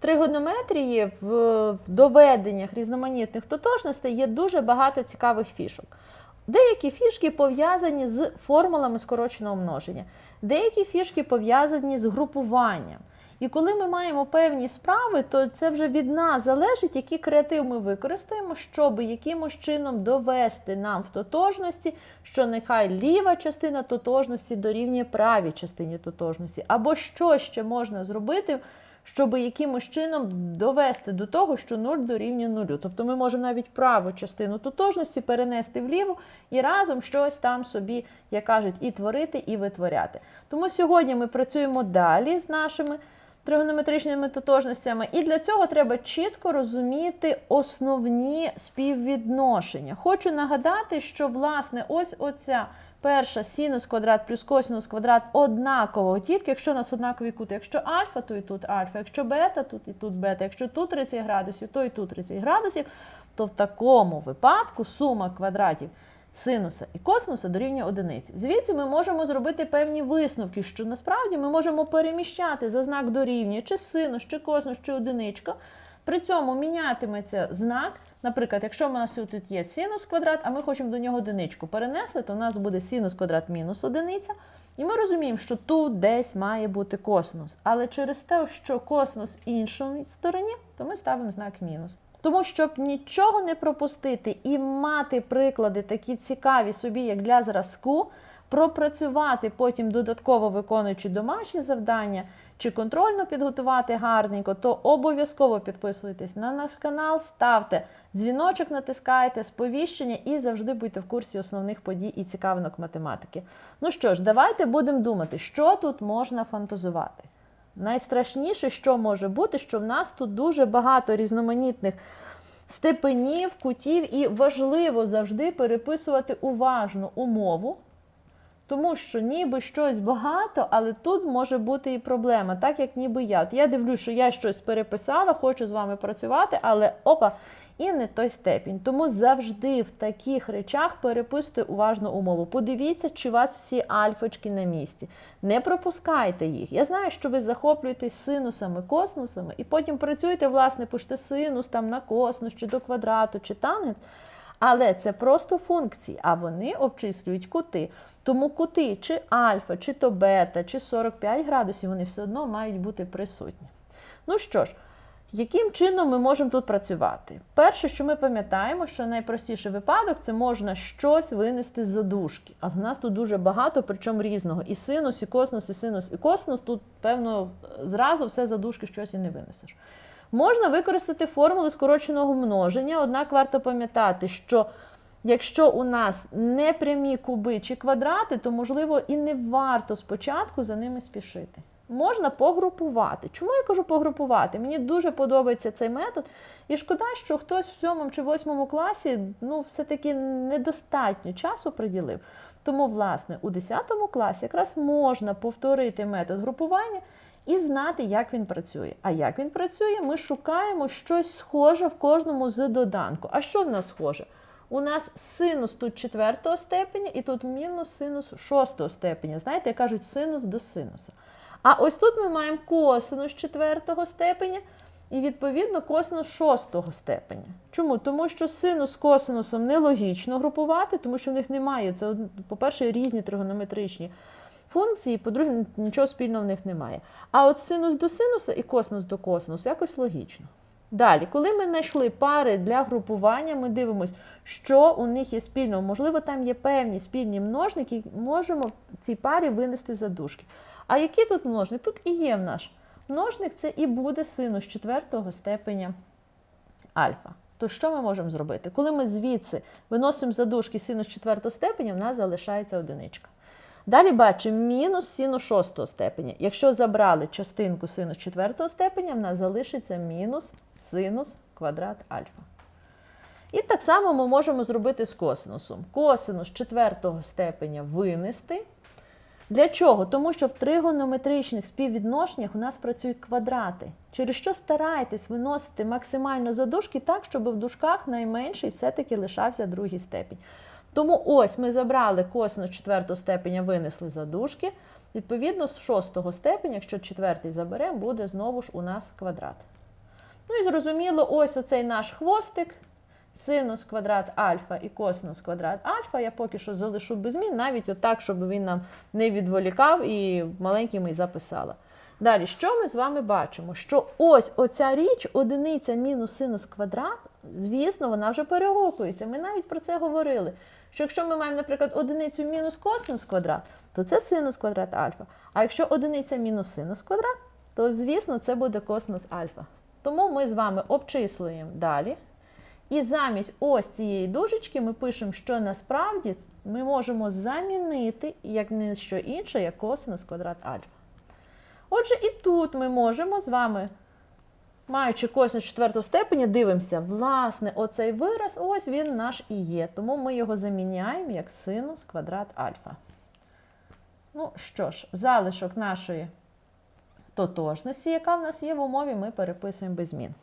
тригонометрії в доведеннях різноманітних тотожностей є дуже багато цікавих фішок. Деякі фішки пов'язані з формулами скороченого множення, деякі фішки пов'язані з групуванням. І коли ми маємо певні справи, то це вже від нас залежить, який креатив ми використаємо, щоб якимось чином довести нам в тотожності, що нехай ліва частина тотожності дорівнює правій частині тотожності, або що ще можна зробити, щоб якимось чином довести до того, що 0 дорівнює 0. Тобто ми можемо навіть праву частину тотожності перенести вліву і разом щось там собі, як кажуть, і творити, і витворяти. Тому сьогодні ми працюємо далі з нашими тригонометричними тотожностями, і для цього треба чітко розуміти основні співвідношення. Хочу нагадати, що власне ось оця перша синус квадрат плюс косинус квадрат однаково, тільки якщо у нас однакові кути. Якщо альфа, то і тут альфа, якщо бета, тут і тут бета, якщо тут 30 градусів, то і тут 30 градусів, то в такому випадку сума квадратів синуса і косинуса дорівнює одиниці. Звідси ми можемо зробити певні висновки, що насправді ми можемо переміщати за знак дорівнює чи синус, чи косинус, чи одиничка. При цьому мінятиметься знак. Наприклад, якщо в нас тут є синус квадрат, а ми хочемо до нього одиничку перенести, то у нас буде синус квадрат мінус одиниця. І ми розуміємо, що тут десь має бути косинус. Але через те, що косинус в іншій стороні, то ми ставимо знак мінус. Тому, щоб нічого не пропустити і мати приклади такі цікаві собі, як для зразку, пропрацювати потім додатково виконуючи домашні завдання чи контрольно підготувати гарненько, то обов'язково підписуйтесь на наш канал, ставте дзвіночок, натискайте сповіщення і завжди будьте в курсі основних подій і цікавинок математики. Ну що ж, давайте будемо думати, що тут можна фантазувати. Найстрашніше, що може бути, що в нас тут дуже багато різноманітних степенів, кутів, і важливо завжди переписувати уважно умову, тому що ніби щось багато, але тут може бути і проблема, так як ніби я. От я дивлюсь, що я щось переписала, хочу з вами працювати, але опа, і не той степінь. Тому завжди в таких речах переписуйте уважно умову. Подивіться, чи у вас всі альфочки на місці. Не пропускайте їх. Я знаю, що ви захоплюєтесь синусами, косинусами, і потім працюєте, власне, пишете синус там на косинус, чи до квадрату, чи тангенс. Але це просто функції, а вони обчислюють кути. Тому кути чи альфа, чи то бета, чи 45 градусів, вони все одно мають бути присутні. Ну що ж, яким чином ми можемо тут працювати? Перше, що ми пам'ятаємо, що найпростіший випадок це можна щось винести з задушки. А в нас тут дуже багато, причому різного. І синус, і косинус, і синус, і косинус. Тут, певно, зразу все задушки щось і не винесеш. Можна використати формули скороченого множення, однак варто пам'ятати, що якщо у нас не прямі куби чи квадрати, то, можливо, і не варто спочатку за ними спішити. Можна погрупувати. Чому я кажу погрупувати? Мені дуже подобається цей метод, і шкода, що хтось в сьомому чи восьмому класі ну, все-таки недостатньо часу приділив. Тому, власне, у 10 класі якраз можна повторити метод групування і знати, як він працює. А як він працює, ми шукаємо щось схоже в кожному з доданку. А що в нас схоже? У нас синус тут четвертого степеня, і тут мінус синус шостого степеня. Знаєте, як кажуть, синус до синуса. А ось тут ми маємо косинус четвертого степеня і, відповідно, косинус шостого степеня. Чому? Тому що синус з косинусом нелогічно групувати, тому що в них немає. Це, по-перше, різні тригонометричні функції, по-друге, нічого спільного в них немає. А от синус до синуса і косинус до косинусу якось логічно. Далі, коли ми знайшли пари для групування, ми дивимося, що у них є спільного. Можливо, там є певні спільні множники, можемо в цій парі винести задушки. А який тут множник? Тут і є в наш множник, це і буде синус четвертого степеня альфа. То що ми можемо зробити? Коли ми звідси виносимо задушки синус четвертого степеня, в нас залишається одиничка. Далі бачимо мінус синус шостого степеня. Якщо забрали частинку синус четвертого степеня, в нас залишиться мінус синус квадрат альфа. І так само ми можемо зробити з косинусом. Косинус четвертого степеня винести. Для чого? Тому що в тригонометричних співвідношеннях у нас працюють квадрати, через що старайтесь виносити максимально задушки так, щоб в дужках найменший все-таки лишався другий степінь. Тому ось ми забрали косинус четвертого степеня, винесли задушки. Відповідно, з шостого степеня, якщо четвертий заберемо, буде знову ж у нас квадрат. Ну і зрозуміло, ось оцей наш хвостик, синус квадрат альфа і косинус квадрат альфа. Я поки що залишу без змін, навіть отак, щоб він нам не відволікав і маленькими записала. Далі, що ми з вами бачимо? Що ось оця річ, одиниця мінус синус квадрат, звісно, вона вже перегукується. Ми навіть про це говорили. Що якщо ми маємо, наприклад, одиницю мінус косинус квадрат, то це синус квадрат альфа. А якщо одиниця мінус синус квадрат, то звісно це буде косинус альфа. Тому ми з вами обчислюємо далі. І замість ось цієї дужечки ми пишемо, що насправді ми можемо замінити як не що інше, як косинус квадрат альфа. Отже, і тут ми можемо з вами, маючи косинус четвертого степеня, дивимося, власне, оцей вираз, ось він наш і є. Тому ми його заміняємо як синус квадрат альфа. Ну що ж, залишок нашої тотожності, яка в нас є в умові, ми переписуємо без змін.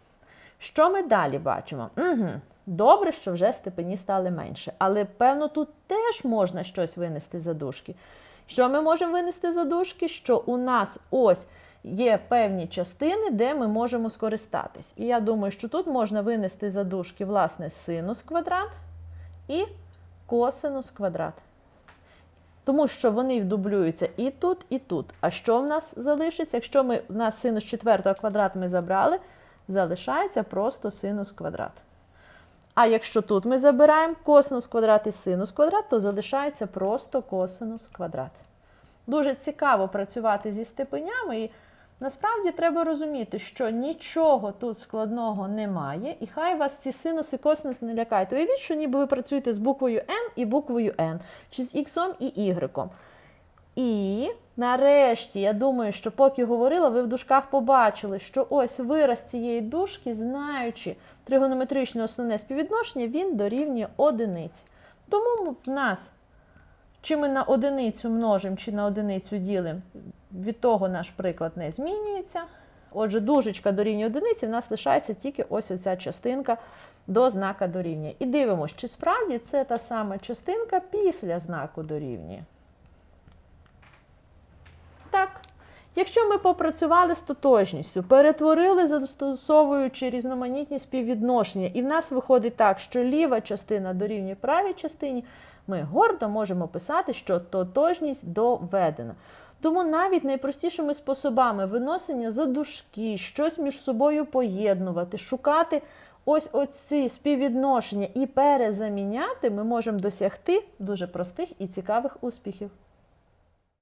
Що ми далі бачимо? Угу. Добре, що вже степені стали менше, але певно тут теж можна щось винести за дужки. Що ми можемо винести за дужки? Що у нас ось є певні частини, де ми можемо скористатись. І я думаю, що тут можна винести за дужки, власне, синус квадрат і косинус квадрат. Тому що вони дублюються і тут, і тут. А що в нас залишиться? Якщо ми в нас синус четвертого квадрат ми забрали, залишається просто синус квадрат. А якщо тут ми забираємо косинус квадрат і синус квадрат, то залишається просто косинус квадрат. Дуже цікаво працювати зі степенями, і насправді треба розуміти, що нічого тут складного немає, і хай вас ці синус і косинус не лякають. Уявіть, що ніби ви працюєте з буквою М і буквою N, чи з X і Y. І нарешті, я думаю, що поки говорила, ви в дужках побачили, що ось вираз цієї дужки, знаючи тригонометричне основне співвідношення, він дорівнює одиниці. Тому в нас, чи ми на одиницю множимо, чи на одиницю ділимо, від того наш приклад не змінюється. Отже, дужечка дорівнює одиниці, в нас лишається тільки ось оця частинка до знака дорівнює. І дивимося, чи справді це та сама частинка після знаку дорівнює. Так. Якщо ми попрацювали з тотожністю, перетворили, застосовуючи різноманітні співвідношення, і в нас виходить так, що ліва частина дорівнює правій частині, ми гордо можемо писати, що тотожність доведена. Тому навіть найпростішими способами виносення за дужки, щось між собою поєднувати, шукати ось оці співвідношення і перезаміняти, ми можемо досягти дуже простих і цікавих успіхів.